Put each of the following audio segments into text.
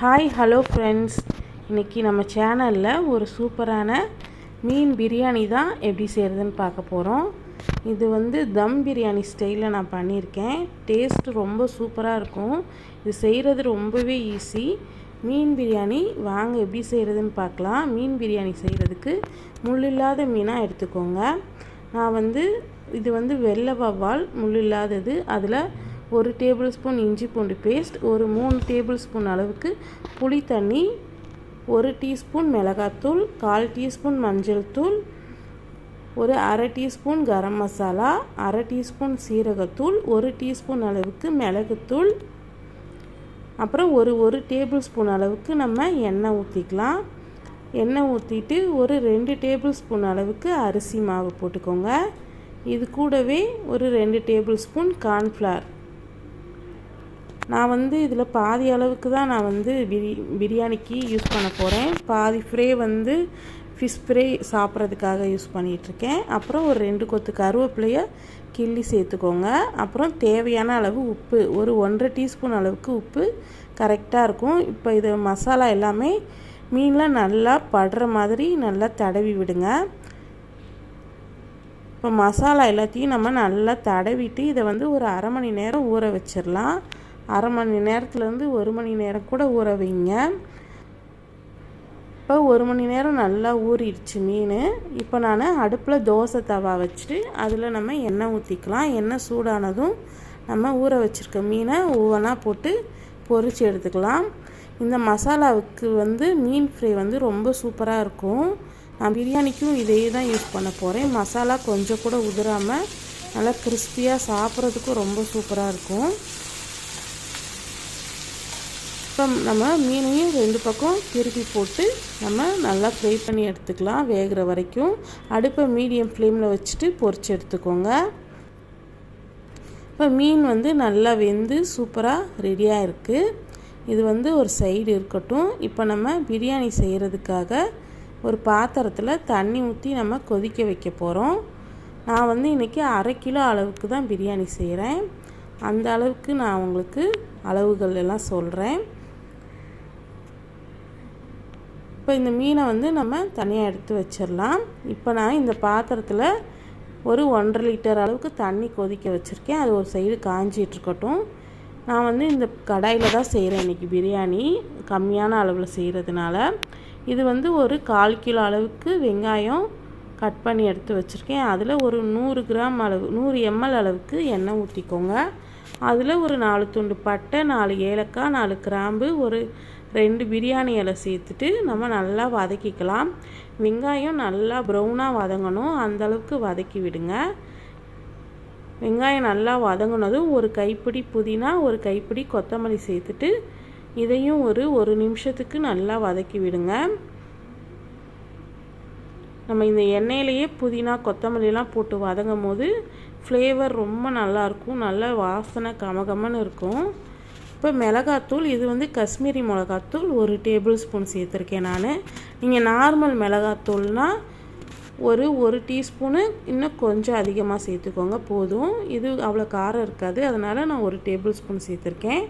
Hi hello friends இன்றைக்கி நம்ம சேனலில் ஒரு சூப்பரான மீன் பிரியாணி தான் எப்படி செய்கிறதுன்னு பார்க்க போகிறோம் இது வந்து தம் பிரியாணி ஸ்டைலில் நான் பண்ணியிருக்கேன். டேஸ்ட் ரொம்ப சூப்பராக இருக்கும். இது செய்கிறது ரொம்பவே ஈஸி மீன் பிரியாணி வாங்க எப்படி செய்கிறதுன்னு பார்க்கலாம். மீன் பிரியாணி செய்கிறதுக்கு முள் இல்லாத மீனாக எடுத்துக்கோங்க. நான் வந்து இது வந்து வெள்ளை வவ்வால் முள் இல்லாதது அதில் ஒரு டேபிள் ஸ்பூன் இஞ்சி பூண்டு பேஸ்ட் ஒரு மூணு டேபிள் ஸ்பூன் அளவுக்கு புளி தண்ணி ஒரு டீஸ்பூன் மிளகாத்தூள் கால் டீஸ்பூன் மஞ்சள் தூள் ஒரு அரை டீஸ்பூன் கரம் மசாலா அரை டீஸ்பூன் சீரகத்தூள் ஒரு டீஸ்பூன் அளவுக்கு மிளகுத்தூள் அப்புறம் ஒரு ஒரு டேபிள் ஸ்பூன் அளவுக்கு நம்ம எண்ணெய் ஊற்றிக்கலாம் எண்ணெய் ஊற்றிட்டு ஒரு ரெண்டு டேபிள் ஸ்பூன் அளவுக்கு அரிசி மாவு போட்டுக்கோங்க. இது கூடவே ஒரு ரெண்டு டேபிள் ஸ்பூன் கார்ன்ஃப்ளவர். நான் வந்து இதில் பாதி அளவுக்கு தான் நான் வந்து பிரி பிரியாணிக்கு யூஸ் பண்ண போகிறேன். பாதி ஃப்ரே வந்து ஃபிஷ் ஃப்ரை சாப்பிட்றதுக்காக யூஸ் பண்ணிகிட்ருக்கேன். அப்புறம் ஒரு ரெண்டு கொத்து கருவேப்பிலையை கிள்ளி சேர்த்துக்கோங்க. அப்புறம் தேவையான அளவு உப்பு ஒரு ஒன்றரை டீஸ்பூன் அளவுக்கு உப்பு கரெக்டாக இருக்கும். இப்போ இது மசாலா எல்லாமே மீன்லாம் நல்லா படுற மாதிரி நல்லா தடவி விடுங்க. இப்போ மசாலா எல்லாத்தையும் நம்ம நல்லா தடவிட்டு இதை வந்து ஒரு அரை மணி நேரம் ஊற வச்சிடலாம். அரை மணி நேரத்துலேருந்து ஒரு மணி நேரம் கூட ஊற வைங்க. இப்போ ஒரு மணி நேரம் நல்லா ஊறிடுச்சு மீன். இப்போ நான் அடுப்பில் தோசை தவா வச்சுட்டு அதில் நம்ம எண்ணெய் ஊற்றிக்கலாம். எண்ணெய் சூடானதும் நம்ம ஊற வச்சுருக்க மீனை ஒவ்வொன்றா போட்டு பொரித்து எடுத்துக்கலாம். இந்த மசாலாவுக்கு வந்து மீன் ஃப்ரை வந்து ரொம்ப சூப்பராக இருக்கும். நான் பிரியாணிக்கும் இதே தான் யூஸ் பண்ண போகிறேன். மசாலா கொஞ்சம் கூட உதிராமல் நல்லா கிறிஸ்பியாக சாப்பிட்றதுக்கும் ரொம்ப சூப்பராக இருக்கும். இப்போ நம்ம மீனையும் ரெண்டு பக்கம் திருப்பி போட்டு நம்ம நல்லா ஃப்ரை பண்ணி எடுத்துக்கலாம் வேகிற வரைக்கும். அடுப்பை மீடியம் ஃப்ளேமில் வச்சுட்டு பொறிச்சு எடுத்துக்கோங்க. இப்போ மீன் வந்து நல்லா வெந்து சூப்பராக ரெடியாக இருக்குது இது வந்து ஒரு சைடு இருக்கட்டும். இப்போ நம்ம பிரியாணி செய்கிறதுக்காக ஒரு பாத்திரத்தில் தண்ணி ஊற்றி நம்ம கொதிக்க வைக்க போகிறோம் நான் வந்து இன்றைக்கி அரை கிலோ அளவுக்கு தான் பிரியாணி செய்கிறேன் அந்த அளவுக்கு நான் உங்களுக்கு அளவுகள் எல்லாம் சொல்கிறேன் இப்போ இந்த மீனை வந்து நம்ம தனியாக எடுத்து வச்சிடலாம். இப்போ நான் இந்த பாத்திரத்தில் ஒரு ஒன்றரை லிட்டர் அளவுக்கு தண்ணி கொதிக்க வச்சுருக்கேன். அது ஒரு சைடு காஞ்சிட்ருக்கட்டும் நான் வந்து இந்த கடாயில் தான் செய்கிறேன் இன்றைக்கி பிரியாணி. கம்மியான அளவில் செய்கிறதுனால இது வந்து ஒரு கால் கிலோ அளவுக்கு வெங்காயம் கட் பண்ணி எடுத்து வச்சுருக்கேன். அதில் ஒரு நூறு கிராம் அளவு நூறு எம்எல் அளவுக்கு எண்ணெய் ஊற்றிக்கோங்க அதில் ஒரு நாலு துண்டு பட்டை நாலு ஏலக்காய் நாலு கிராம்பு ஒரு ரெண்டு பிரியாணி இலை சேர்த்துட்டு நம்ம நல்லா வதக்கிக்கலாம். வெங்காயம் நல்லா ப்ரௌனாக வதங்கணும். அந்தளவுக்கு வதக்கி விடுங்க. வெங்காயம் நல்லா வதங்கினதும் ஒரு கைப்பிடி புதினா ஒரு கைப்பிடி கொத்தமல்லி சேர்த்துட்டு இதையும் ஒரு ஒரு நிமிஷத்துக்கு நல்லா வதக்கி விடுங்க. நம்ம இந்த எண்ணெயிலேயே புதினா கொத்தமல்லிலாம் போட்டு வதங்கும் போது ஃப்ளேவர் ரொம்ப நல்லாயிருக்கும் நல்லா வாசனை கமகமன்னு இருக்கும். இப்போ மிளகாத்தூள் இது வந்து காஷ்மீரி மிளகாத்தூள் ஒரு டேபிள் ஸ்பூன் சேர்த்துருக்கேன் நான். நீங்கள் நார்மல் மிளகாத்தூள்னால் ஒரு ஒரு டீஸ்பூனு இன்னும் கொஞ்சம் அதிகமாக சேர்த்துக்கோங்க போதும். இது அவ்வளோ காரம் இருக்காது அதனால் நான் ஒரு டேபிள் ஸ்பூன் சேர்த்துருக்கேன்.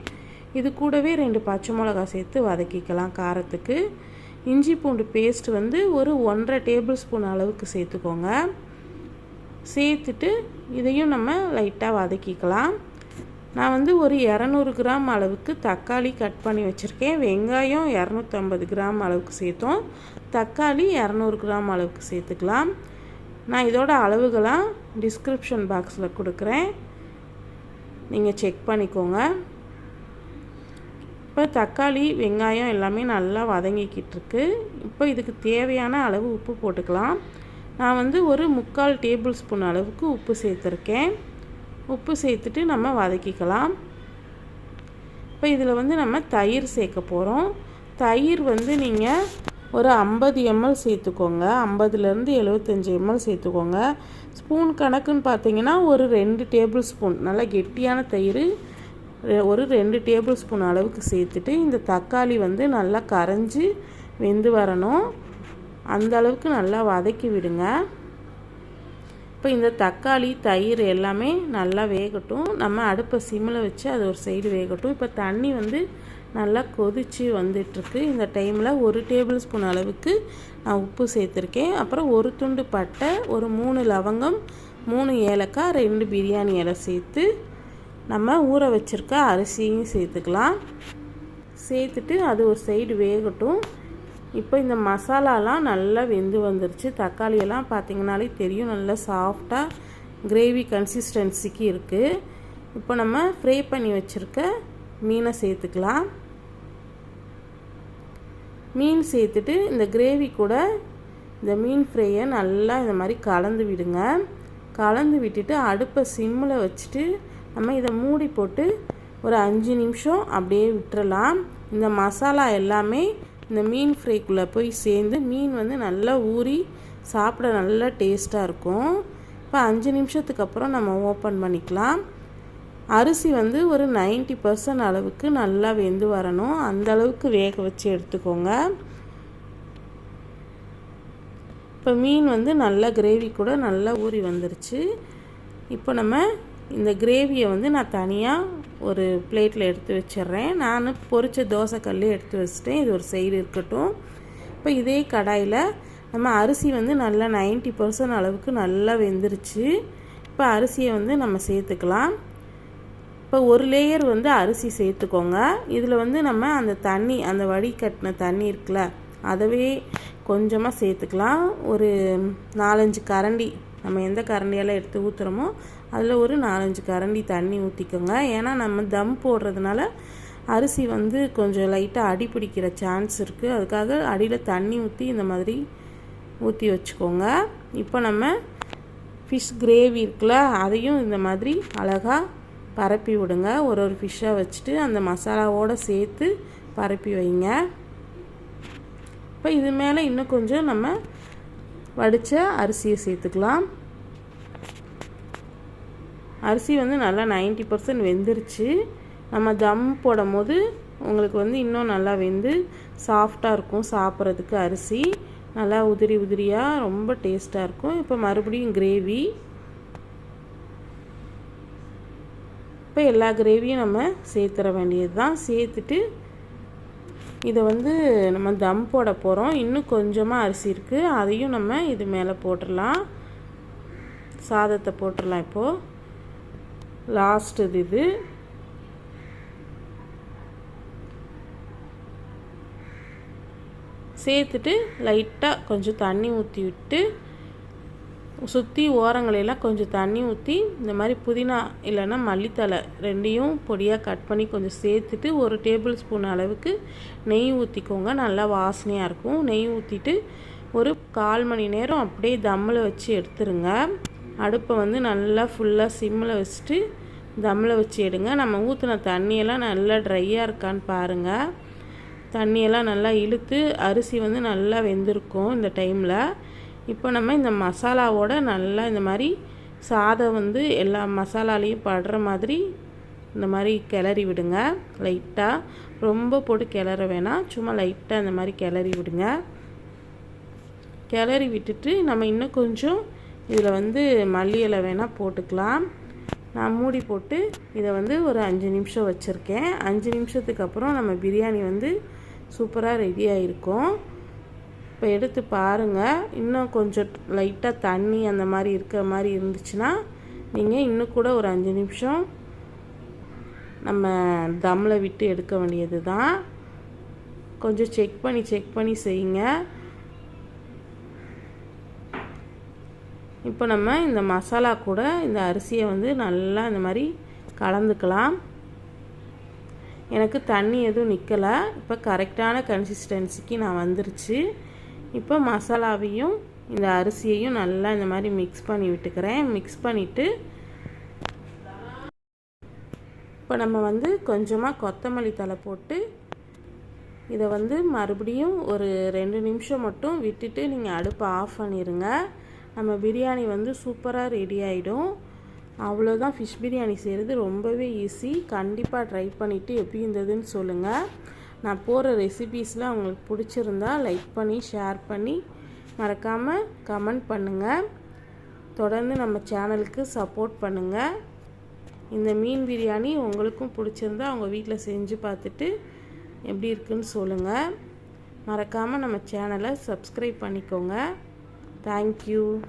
இது கூடவே ரெண்டு பச்சை மிளகா சேர்த்து வதக்கிக்கலாம் காரத்துக்கு. இஞ்சி பூண்டு பேஸ்ட் வந்து ஒரு ஒன்றரை டேபிள் ஸ்பூன் அளவுக்கு சேர்த்துக்கோங்க. சேர்த்துட்டு இதையும் நம்ம லைட்டாக வதக்கிக்கலாம். நான் வந்து ஒரு இரநூறு கிராம் அளவுக்கு தக்காளி கட் பண்ணி வச்சுருக்கேன். வெங்காயம் இரநூத்தம்பது கிராம் அளவுக்கு சேர்த்தோம். தக்காளி இரநூறு கிராம் அளவுக்கு சேர்த்துக்கலாம். நான் இதோட அளவுகளாக டிஸ்கிரிப்ஷன் பாக்ஸில் கொடுக்குறேன். நீங்கள் செக் பண்ணிக்கோங்க. இப்போ தக்காளி வெங்காயம் எல்லாமே நல்லா வதங்கிக்கிட்டு இருக்கு இப்போ இதுக்கு தேவையான அளவு உப்பு போட்டுக்கலாம். நான் வந்து ஒரு முக்கால் டேபிள் ஸ்பூன் அளவுக்கு உப்பு சேர்த்துருக்கேன். உப்பு சேர்த்துட்டு நம்ம வதக்கிக்கலாம். இப்போ இதில் வந்து நம்ம தயிர் சேர்க்க போகிறோம் தயிர் வந்து நீங்கள் ஒரு ஐம்பது எம்எல் சேர்த்துக்கோங்க. ஐம்பதுலேருந்து எழுபத்தஞ்சி எம்எல் சேர்த்துக்கோங்க. ஸ்பூன் கணக்குன்னு பார்த்தீங்கன்னா ஒரு ரெண்டு டேபிள் ஸ்பூன். நல்லா கெட்டியான தயிர் ஒரு ரெண்டு டேபிள் ஸ்பூன் அளவுக்கு சேர்த்துட்டு இந்த தக்காளி வந்து நல்லா கரைஞ்சி வெந்து வரணும். அந்த அளவுக்கு நல்லா வதக்கி விடுங்க. இப்போ இந்த தக்காளி தயிர் எல்லாமே நல்லா வேகட்டும். நம்ம அடுப்பை சிம்மில் வச்சு அது ஒரு சைடு வேகட்டும். இப்போ தண்ணி வந்து நல்லா கொதித்து வந்துட்டுருக்கு. இந்த டைமில் ஒரு டேபிள் ஸ்பூன் அளவுக்கு நான் உப்பு சேர்த்துருக்கேன். அப்புறம் ஒரு துண்டு பட்டை ஒரு மூணு லவங்கம் மூணு ஏலக்காய் ரெண்டு பிரியாணி இலை சேர்த்து நம்ம ஊற வச்சுருக்க அரிசியும் சேர்த்துக்கலாம். சேர்த்துட்டு அது ஒரு சைடு வேகட்டும். இப்போ இந்த மசாலாலாம் நல்லா வெந்து வந்துருச்சு. தக்காளியெல்லாம் பார்த்திங்கனாலே தெரியும். நல்லா சாஃப்டாக கிரேவி கன்சிஸ்டன்சிக்கு இருக்குது இப்போ நம்ம ஃப்ரை பண்ணி வச்சுருக்க மீனை சேர்த்துக்கலாம். மீன் சேர்த்துட்டு இந்த கிரேவி கூட இந்த மீன் ஃப்ரையை நல்லா இந்த மாதிரி கலந்து விடுங்க. கலந்து விட்டுட்டு அடுப்பை சிம்மில் வச்சுட்டு நம்ம இதை மூடி போட்டு ஒரு அஞ்சு நிமிஷம் அப்படியே விட்டுறலாம். இந்த மசாலா எல்லாமே இந்த மீன் ஃப்ரைக்குள்ளே போய் சேர்ந்து மீன் வந்து நல்லா ஊறி சாப்பிட நல்லா டேஸ்ட்டாக இருக்கும். இப்போ அஞ்சு நிமிஷத்துக்கு அப்புறம் நம்ம ஓப்பன் பண்ணிக்கலாம். அரிசி வந்து ஒரு நைன்ட்டி பர்சன்ட் அளவுக்கு நல்லா வெந்து வரணும். அந்த அளவுக்கு வேக வச்சு எடுத்துக்கோங்க. இப்போ மீன் வந்து நல்லா கிரேவி கூட நல்லா ஊறி வந்துருச்சு. இப்போ நம்ம இந்த கிரேவியை வந்து நான் தனியாக ஒரு பிளேட்டில் எடுத்து வச்சிட்றேன். நான் பொரிச்ச தோசைக்கல் எடுத்து வச்சிட்டேன். இது ஒரு சைடு இருக்கட்டும். இப்போ இதே கடாயில் நம்ம அரிசி வந்து நல்லா நைன்ட்டி பர்சன்ட் அளவுக்கு நல்லா வெந்துருச்சு. இப்போ அரிசியை வந்து நம்ம சேர்த்துக்கலாம். இப்போ ஒரு லேயர் வந்து அரிசி சேர்த்துக்கோங்க. இதில் வந்து நம்ம அந்த தண்ணி அந்த வடிகட்டின தண்ணி இருக்குல்ல அதவே கொஞ்சமாக சேர்த்துக்கலாம். ஒரு நாலஞ்சு கரண்டி நம்ம எந்த கரண்டியெல்லாம் எடுத்து ஊற்றுறோமோ அதில் ஒரு நாலஞ்சு கரண்டி தண்ணி ஊற்றிக்கோங்க ஏன்னா நம்ம தம் போடுறதுனால அரிசி வந்து கொஞ்சம் லைட்டாக அடி பிடிக்கிற சான்ஸ் இருக்குது அதுக்காக அடியில் தண்ணி ஊற்றி இந்த மாதிரி ஊற்றி வச்சுக்கோங்க. இப்போ நம்ம ஃபிஷ் கிரேவி இருக்குல்ல அதையும் இந்த மாதிரி அழகாக பரப்பி விடுங்க. ஒரு ஒரு ஃபிஷ்ஷாக வச்சுட்டு அந்த மசாலாவோடு சேர்த்து பரப்பி வைங்க. இப்போ இது மேலே இன்னும் கொஞ்சம் நம்ம வடித்த அரிசியை சேர்த்துக்கலாம். அரிசி வந்து நல்லா நைன்ட்டி பர்சன்ட் வெந்துருச்சு. நம்ம தம் போடும் போது உங்களுக்கு வந்து இன்னும் நல்லா வெந்து சாஃப்டாக இருக்கும் சாப்பிட்றதுக்கு அரிசி. நல்லா உதிரி உதிரியாக ரொம்ப டேஸ்ட்டாக இருக்கும். இப்போ மறுபடியும் கிரேவி. இப்போ எல்லா கிரேவியும் நம்ம சேர்த்துற வேண்டியது தான் சேர்த்துட்டு இதை வந்து நம்ம தம் போட போகிறோம் இன்னும் கொஞ்சமாக அரிசி இருக்குது அதையும் நம்ம இது மேலே போட்டுடலாம். சாதத்தை போட்டுடலாம் இப்போது லாஸ்ட் இது இது. சேர்த்துட்டு லைட்டாக கொஞ்சம் தண்ணி ஊற்றி விட்டு சுற்றி ஓரங்களெல்லாம் கொஞ்சம் தண்ணி ஊற்றி இந்த மாதிரி புதினா இல்லைன்னா மல்லித்தலை ரெண்டையும் பொடியாக கட் பண்ணி கொஞ்சம் சேர்த்துட்டு ஒரு டேபிள் ஸ்பூன் அளவுக்கு நெய் ஊற்றிக்கோங்க நல்லா வாசனையாக இருக்கும். நெய் ஊற்றிட்டு ஒரு கால் மணி நேரம் அப்படியே தம்மில் வச்சு எடுத்துருங்க. அடுப்பை வந்து நல்லா ஃபுல்லாக சிம்மில் வச்சுட்டு தம்மில் வச்சு எடுங்க. நம்ம ஊற்றின தண்ணியெல்லாம் நல்லா ட்ரையாக இருக்கான்னு பாருங்கள் தண்ணியெல்லாம் நல்லா இழுத்து அரிசி வந்து நல்லா வெந்திருக்கும் இந்த டைமில் இப்போ நம்ம இந்த மசாலாவோட நல்லா இந்த மாதிரி சாதம் வந்து எல்லா மசாலாலையும் படுற மாதிரி இந்த மாதிரி கிளறி விடுங்க. லைட்டாக ரொம்ப போட்டு கிளற வேணாம். சும்மா லைட்டாக இந்த மாதிரி கிளறி விடுங்க. கிளறி விட்டுட்டு நம்ம இன்னும் கொஞ்சம் இதில் வந்து மல்லி இலை வேணால் போட்டுக்கலாம். நான் மூடி போட்டு இதை வந்து ஒரு அஞ்சு நிமிஷம் வச்சுருக்கேன். அஞ்சு நிமிஷத்துக்கு அப்புறம் நம்ம பிரியாணி வந்து சூப்பராக ரெடி ஆகிருக்கும் இப்போ எடுத்து பாருங்கள் இன்னும் கொஞ்சம் லைட்டாக தண்ணி அந்த மாதிரி இருக்கிற மாதிரி இருந்துச்சுன்னா நீங்கள் இன்னும் கூட ஒரு அஞ்சு நிமிஷம் நம்ம தம்மில் விட்டு எடுக்க வேண்டியது தான் கொஞ்சம் செக் பண்ணி செக் பண்ணி செய்யுங்க. இப்போ நம்ம இந்த மசாலா கூட இந்த அரிசியை வந்து நல்லா இந்த மாதிரி கலந்துக்கலாம். எனக்கு தண்ணி எதுவும் நிற்கலை இப்போ கரெக்டான கன்சிஸ்டன்சிக்கு நான் வந்துருச்சு. இப்போ மசாலாவையும் இந்த அரிசியையும் நல்லா இந்த மாதிரி மிக்ஸ் பண்ணி விட்டுக்கிறேன். மிக்ஸ் பண்ணிவிட்டு இப்போ நம்ம வந்து கொஞ்சமாக கொத்தமல்லி தலை போட்டு இதை வந்து மறுபடியும் ஒரு ரெண்டு நிமிஷம் மட்டும் விட்டுட்டு நீங்கள் அடுப்பை ஆஃப் பண்ணிடுங்க நம்ம பிரியாணி வந்து சூப்பராக ரெடி ஆகிடும் அவ்வளோதான் ஃபிஷ் பிரியாணி செய்கிறது ரொம்பவே ஈஸி கண்டிப்பாக ட்ரை பண்ணிவிட்டு எப்படி இருந்ததுன்னு சொல்லுங்கள் நான் போகிற ரெசிபீஸ்லாம் உங்களுக்கு பிடிச்சிருந்தா லைக் பண்ணி ஷேர் பண்ணி மறக்காமல் கமெண்ட் பண்ணுங்கள் தொடர்ந்து நம்ம சேனலுக்கு சப்போர்ட் பண்ணுங்கள் இந்த மீன் பிரியாணி உங்களுக்கும் பிடிச்சிருந்தா அவங்க வீட்டில் செஞ்சு பார்த்துட்டு எப்படி இருக்குன்னு சொல்லுங்கள் மறக்காமல் நம்ம சேனலை சப்ஸ்கிரைப் பண்ணிக்கோங்க. Thank you.